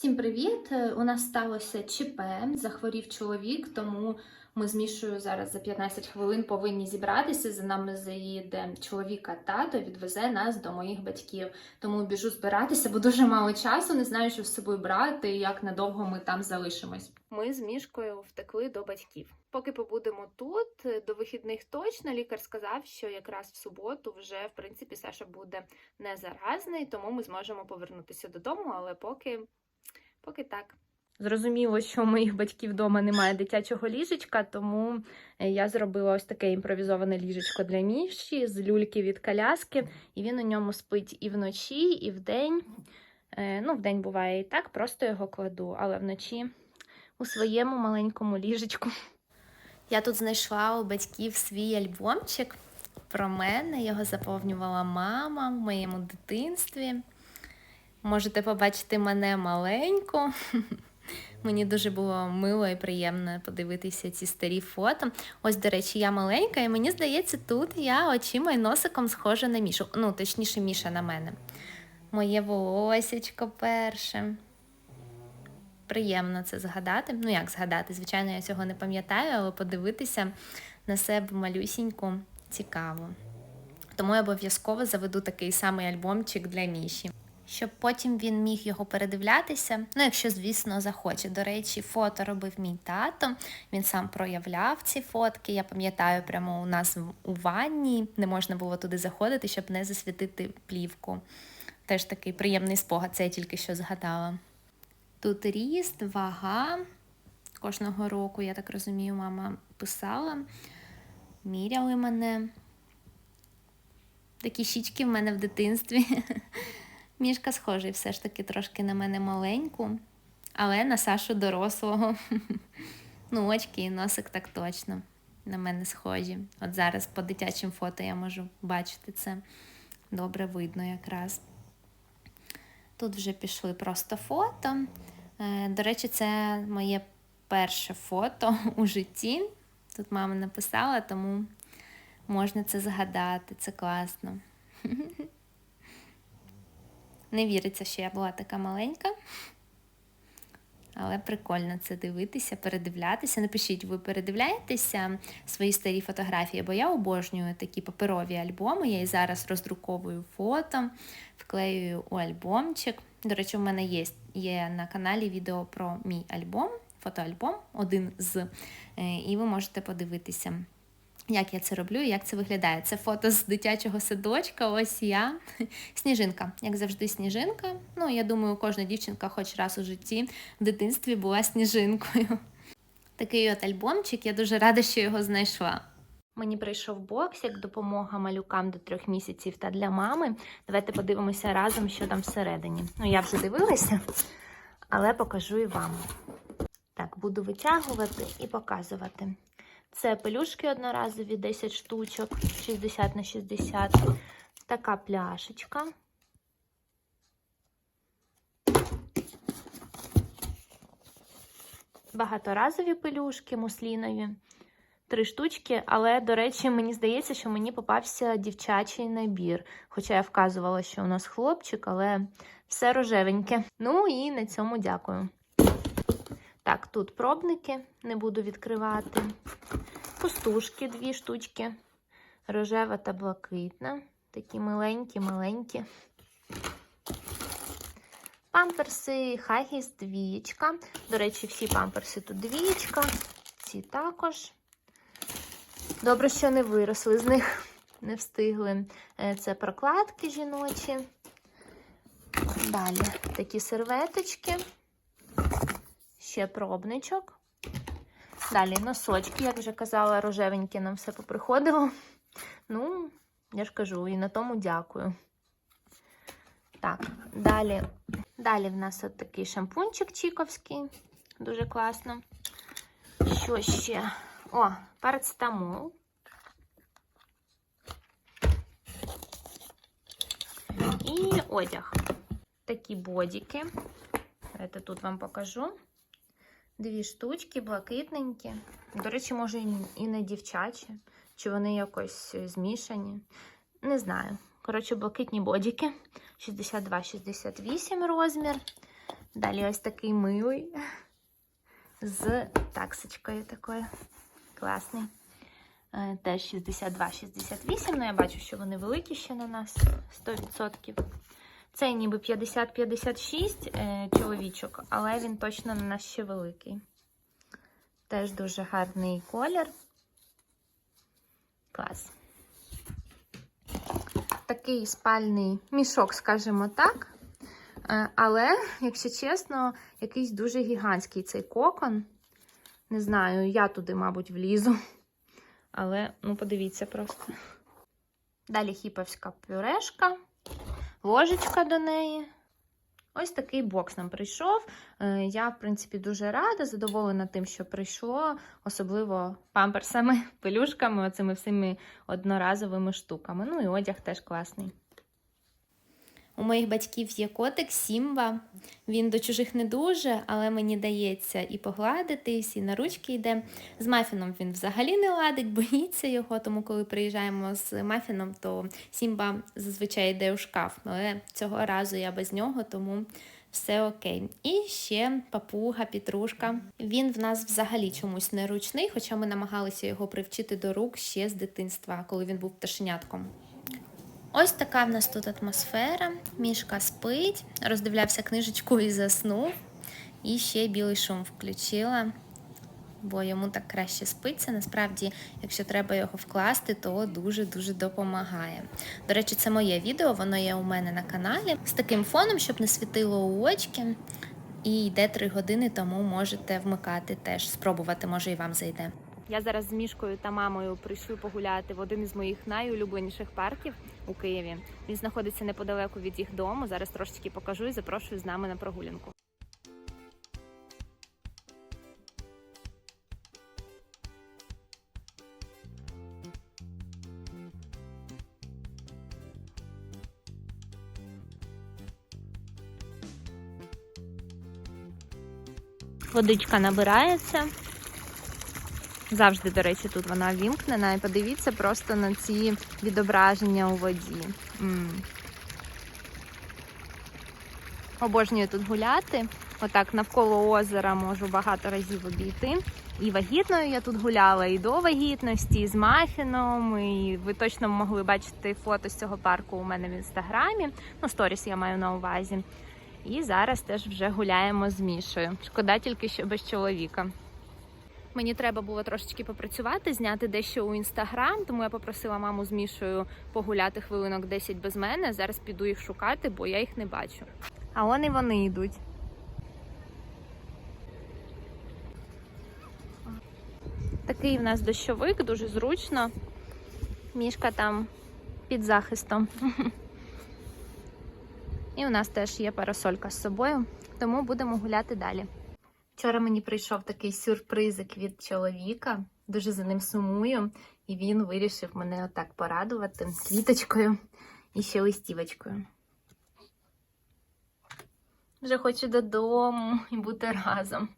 Всім привіт! Е, У нас сталося ЧП, захворів чоловік, тому ми з Мішою зараз за 15 хвилин повинні зібратися. За нами заїде чоловіка тато, відвезе нас до моїх батьків. Тому біжу збиратися, бо дуже мало часу, не знаю, що з собою брати і як надовго ми там залишимось. Ми з Мішкою втекли до батьків. Поки побудемо тут, е, до вихідних точно лікар сказав, що якраз в суботу вже в принципі Саша буде не заразний, тому ми зможемо повернутися додому, але поки Поки так. Зрозуміло, що у моїх батьків вдома немає дитячого ліжечка, тому я зробила ось таке імпровізоване ліжечко для Міші з люльки від коляски, і він у ньому спить і вночі, і вдень. Е, Ну, вдень буває і так, просто його кладу, але вночі у своєму маленькому ліжечку. Я тут знайшла у батьків свій альбомчик про мене. Його заповнювала мама в моєму дитинстві. Можете побачити мене маленьку. Мені дуже було мило і приємно подивитися ці старі фото. Ось, до речі, я маленька, і мені здається, тут я очима і носиком схожа на Мішу. Ну, точніше, Міша на мене. Моє волосечко перше. Приємно це згадати. Ну, як згадати? Звичайно, я цього не пам'ятаю, але подивитися на себе малюсіньку цікаво. Тому я обов'язково заведу такий самий альбомчик для Міші щоб потім він міг його передивлятися. Ну, якщо, звісно, захоче. До речі, фото робив мій тато, він сам проявляв ці фотки. Я пам'ятаю, прямо у нас у ванні не можна було туди заходити, щоб не засвітити плівку. Теж такий приємний спогад, це я тільки що згадала. Тут ріст, вага. Кожного року, я так розумію, мама писала, міряли мене. Такі щічки в мене в дитинстві. Мішка схожий все ж таки трошки на мене маленьку, але на Сашу дорослого. Ну, очки і носик так точно на мене схожі. От зараз по дитячим фото я можу бачити це. Добре видно якраз. Тут вже пішли просто фото. Е, До речі, це моє перше фото у житті. Тут мама написала, тому можна це згадати, це класно. Не віриться, що я була така маленька. Але прикольно це дивитися, передивлятися. Напишіть, ви передивляєтеся свої старі фотографії, бо я обожнюю такі паперові альбоми. Я і зараз роздруковую фото, вклеюю у альбомчик. До речі, у мене є, є на каналі відео про мій альбом, фотоальбом, один з, е, і ви можете подивитися. Як я це роблю і як це виглядає? Це фото з дитячого садочка. Ось я. Сніжинка. Як завжди, сніжинка. Ну, я думаю, кожна дівчинка, хоч раз у житті, в дитинстві була сніжинкою. Такий от альбомчик, я дуже рада, що його знайшла. Мені прийшов бокс як допомога малюкам до трьох місяців та для мами. Давайте подивимося разом, що там всередині. Ну, я вже дивилася, але покажу і вам. Так, буду витягувати і показувати. Це пелюшки одноразові, 10 штучок, 60 на 60. Така пляшечка. Багаторазові пелюшки муслінові. Три штучки, але, до речі, мені здається, що мені попався дівчачий набір. Хоча я вказувала, що у нас хлопчик, але все рожевеньке. Ну і на цьому дякую. Так, тут пробники не буду відкривати. Пустушки дві штучки. Рожева та блакитна. Такі миленькі-маленькі. Памперси Хагіс двієчка. До речі, всі памперси тут двієчка. Ці також. Добре, що не виросли з них, не встигли. Е, Це прокладки жіночі. Далі такі серветочки. Ще пробничок. Далі носочки, як вже казала, рожевеньке нам все поприходило. Ну, я ж кажу, і на тому дякую. Так, далі далі в нас от такий шампунчик чіковський. Дуже класно. Що ще? О, парацетамол. І одяг. Такі бодіки. Давайте тут вам покажу. Дві штучки, блакитненькі. До речі, може, і не дівчачі, чи вони якось змішані. Не знаю. Коротше, блакитні бодіки. 62-68 розмір. Далі ось такий милий з таксочкою такою. Класний. Е, Теж 62-68, ну я бачу, що вони великі ще на нас 100%. Цей ніби 50-56 е, чоловічок, але він точно на нас ще великий. Теж дуже гарний колір. Клас. Такий спальний мішок, скажімо так. Е, Але, якщо чесно, якийсь дуже гігантський цей кокон. Не знаю, я туди, мабуть, влізу. Але, ну, подивіться просто. Далі хіповська пюрешка, ложечка до неї. Ось такий бокс нам прийшов. Е, Я, в принципі, дуже рада, задоволена тим, що прийшло, особливо памперсами, пелюшками, оцими всіми одноразовими штуками. Ну і одяг теж класний. У моїх батьків є котик Сімба. Він до чужих не дуже, але мені дається і погладити, і на ручки йде. З мафіном він взагалі не ладить, боїться його. Тому, коли приїжджаємо з мафіном, то Сімба зазвичай йде у шкаф. Але цього разу я без нього, тому все окей. І ще папуга, Петрушка. Він в нас взагалі чомусь не ручний, хоча ми намагалися його привчити до рук ще з дитинства, коли він був пташенятком. Ось така в нас тут атмосфера. Мішка спить, роздивлявся книжечку і заснув. І ще білий шум включила, бо йому так краще спиться. Насправді, якщо треба його вкласти, то дуже-дуже допомагає. До речі, це моє відео, воно є у мене на каналі з таким фоном, щоб не світило у очки. І йде 3 години, тому можете вмикати теж, спробувати, може і вам зайде. Я зараз з мішкою та мамою прийшли погуляти в один із моїх найулюбленіших парків у Києві. Він знаходиться неподалеку від їх дому. Зараз трошечки покажу і запрошую з нами на прогулянку. Водичка набирається. Завжди, до речі, тут вона вімкнена. І подивіться просто на ці відображення у воді. М. Обожнюю тут гуляти. Отак навколо озера можу багато разів обійти. І вагітною я тут гуляла, і до вагітності, і з мафіном. І ви точно могли бачити фото з цього парку у мене в інстаграмі. Ну, сторіс я маю на увазі. І зараз теж вже гуляємо з Мішою. Шкода тільки, що без чоловіка. Мені треба було трошечки попрацювати, зняти дещо у інстаграм, тому я попросила маму з Мішою погуляти хвилинок 10 без мене. Зараз піду їх шукати, бо я їх не бачу. А он і вони йдуть. Такий в нас дощовик, дуже зручно. Мішка там під захистом. І у нас теж є парасолька з собою, тому будемо гуляти далі. Вчора мені прийшов такий сюрпризик від чоловіка. Дуже за ним сумую, і він вирішив мене отак порадувати квіточкою і ще листівочкою. Вже хочу додому і бути разом.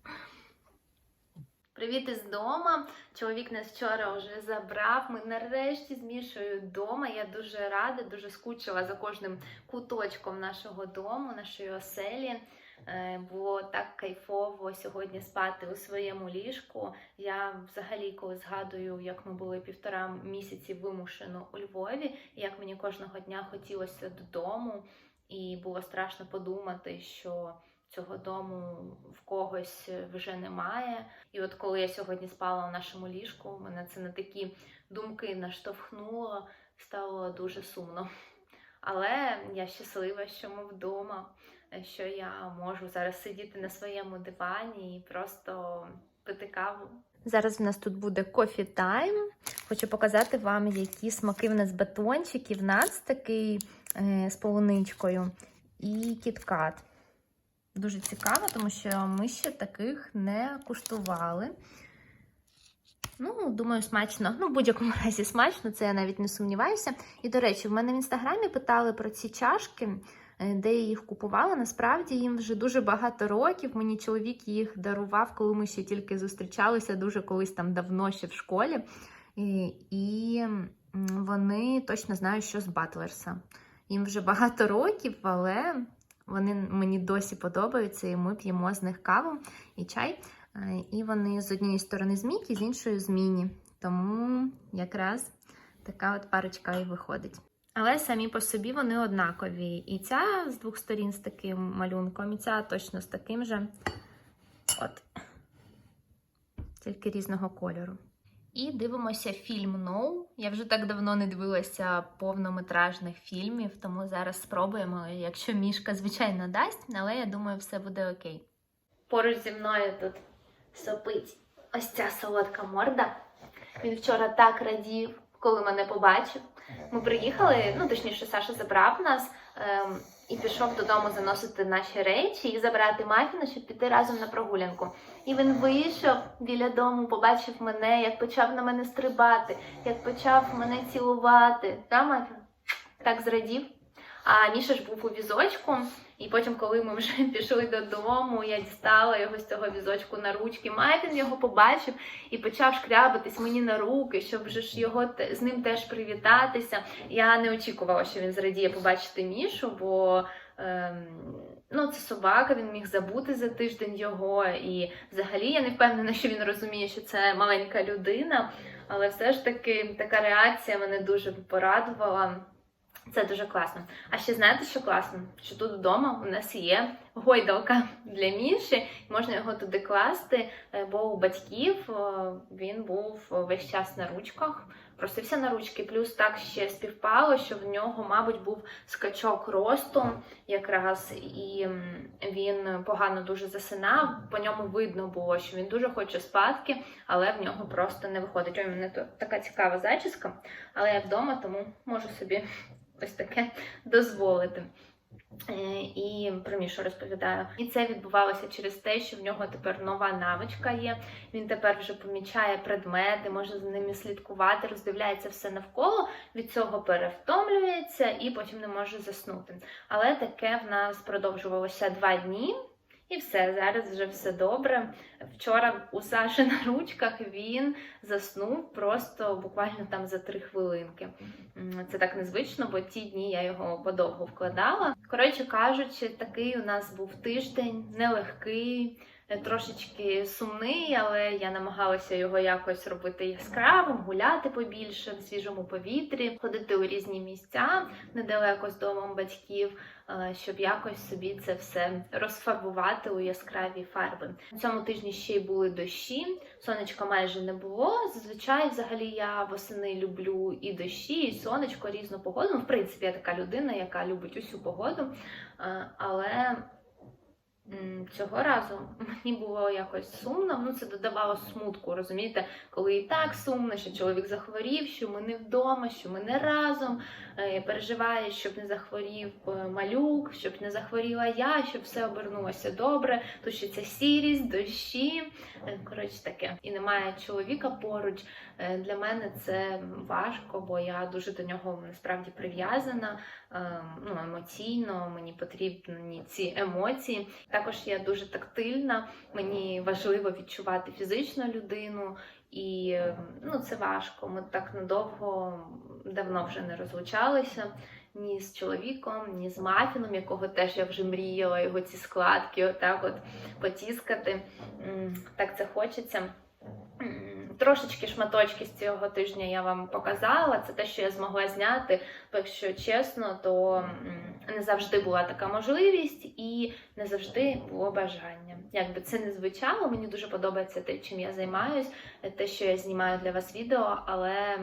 Привіт із дома. Чоловік нас вчора вже забрав. Ми нарешті з Мішою вдома. Я дуже рада, дуже скучила за кожним куточком нашого дому, нашої оселі. Е, Було так кайфово сьогодні спати у своєму ліжку. Я взагалі, коли згадую, як ми були півтора місяці вимушено у Львові, як мені кожного дня хотілося додому, і було страшно подумати, що цього дому в когось вже немає. І от коли я сьогодні спала в нашому ліжку, мене це на такі думки наштовхнуло, стало дуже сумно. Але я щаслива, що ми вдома, що я можу зараз сидіти на своєму дивані і просто пити каву. Зараз в нас тут буде кофі тайм. Хочу показати вам, які смаки в нас батончики. В нас такий е, з полуничкою і кіткат. Дуже цікаво, тому що ми ще таких не куштували. Ну, думаю, смачно. Ну, в будь-якому разі смачно, це я навіть не сумніваюся. І, до речі, в мене в інстаграмі питали про ці чашки, де я їх купувала. Насправді їм вже дуже багато років. Мені чоловік їх дарував, коли ми ще тільки зустрічалися, дуже колись там давно ще в школі. І, і вони точно знають, що з Батлерса. Їм вже багато років, але Вони мені досі подобаються, і ми п'ємо з них каву і чай. Е, І вони з однієї сторони з Мікі, з іншої з Міні. Тому якраз така от парочка і виходить. Але самі по собі вони однакові. І ця з двох сторін з таким малюнком, і ця точно з таким же. От. Тільки різного кольору. І дивимося фільм «Ноу». Я вже так давно не дивилася повнометражних фільмів, тому зараз спробуємо, якщо мішка, звичайно, дасть, але я думаю, все буде окей. Поруч зі мною тут сопить ось ця солодка морда. Він вчора так радів, коли мене побачив. Ми приїхали, ну точніше, Саша забрав нас ем, і пішов додому заносити наші речі і забрати мафіна, щоб піти разом на прогулянку. І він вийшов біля дому, побачив мене, як почав на мене стрибати, як почав мене цілувати. Та, Мафін? Так зрадів. А Міша ж був у візочку, і потім, коли ми вже пішли додому, я дістала його з цього візочку на ручки. Мафін його побачив і почав шкрябатись мені на руки, щоб же ж його з ним теж привітатися. Я не очікувала, що він зрадіє побачити Мішу, бо ем, ну, це собака, він міг забути за тиждень його. І взагалі я не впевнена, що він розуміє, що це маленька людина. Але все ж таки така реакція мене дуже порадувала. Це дуже класно. А ще знаєте, що класно? Що тут вдома у нас є гойдалка для Міші, можна його туди класти, е, бо у батьків е, він був весь час на ручках, просився на ручки. Плюс так ще співпало, що в нього, мабуть, був скачок росту якраз, і він погано дуже засинав. По ньому видно було, що він дуже хоче спадки, але в нього просто не виходить. Ой, мене тут така цікава зачіска, але я вдома, тому можу собі ось таке дозволити. Е, І про Мішу розповідаю. І це відбувалося через те, що в нього тепер нова навичка є. Він тепер вже помічає предмети, може за ними слідкувати, роздивляється все навколо, від цього перевтомлюється і потім не може заснути. Але таке в нас продовжувалося два дні. І все, зараз вже все добре. Вчора у Саші на ручках він заснув просто буквально там за три хвилинки. Це так незвично, бо ті дні я його подовго вкладала. Коротше кажучи, такий у нас був тиждень нелегкий, е, трошечки сумний, але я намагалася його якось робити яскравим, гуляти побільше в свіжому повітрі, ходити у різні місця недалеко з домом батьків, щоб якось собі це все розфарбувати у яскраві фарби. На цьому тижні ще й були дощі, сонечка майже не було. Зазвичай, взагалі, я восени люблю і дощі, і сонечко, різну погоду. Ну, в принципі, я така людина, яка любить усю погоду. Е, Але цього разу мені було якось сумно. Ну, це додавало смутку, розумієте, коли і так сумно, що чоловік захворів, що ми не вдома, що ми не разом. Е, Переживає, щоб не захворів е, малюк, щоб не захворіла я, щоб все обернулося добре. Ця сірість, дощі. Е, Коротше таке. І немає чоловіка поруч. Для мене це важко, бо я дуже до нього насправді прив'язана ну, емоційно, мені потрібні ці емоції. Також я дуже тактильна, мені важливо відчувати фізично людину. І е, ну, це важко. Ми так надовго давно вже не розлучалися ні з чоловіком, ні з мафіном, якого теж я вже мріяла, його ці складки, отак от потіскати. Так це хочеться. Трошечки шматочки з цього тижня я вам показала. Це те, що я змогла зняти. Бо якщо чесно, то не завжди була така можливість і не завжди було бажання. Як би це не звучало, мені дуже подобається те, чим я займаюсь, те, що я знімаю для вас відео, але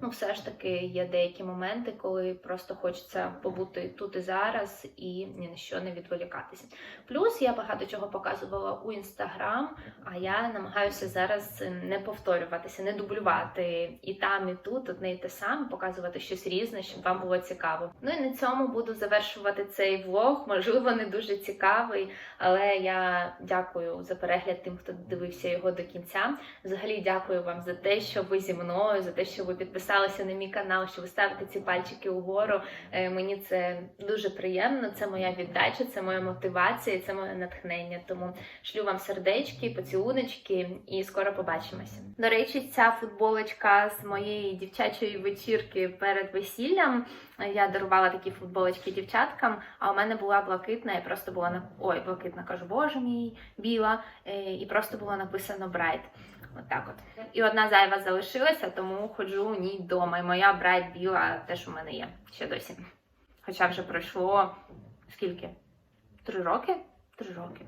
ну, все ж таки є деякі моменти, коли просто хочеться побути тут і зараз і ні на що не відволікатися. Плюс я багато чого показувала у інстаграм, а я намагаюся зараз не повторюватися, не дублювати і там, і тут одне і те саме, показувати щось різне, щоб вам було цікаво. Ну і на цьому буду завершувати цей влог. Можливо, не дуже цікавий, але я дякую за перегляд тим, хто дивився його до кінця. Взагалі дякую вам за те, що ви зі мною, за те, що ви підписалися на мій канал, що ви ставите ці пальчики угору. Е, Мені це дуже приємно. Це моя віддача, це моя мотивація, це моє натхнення. Тому шлю вам сердечки, поцілуночки і скоро побачимося. До речі, ця футболочка з моєї дівчачої вечірки перед весіллям. Я дарувала такі футболочки дівчаткам, а у мене була блакитна, і просто була на ой, блакитна кажу, боже мій, біла, е, і просто було написано Bright. От так от. І одна зайва залишилася, тому ходжу у ній вдома. І моя Bright біла теж у мене є ще досі. Хоча вже пройшло скільки? Три роки? Три роки.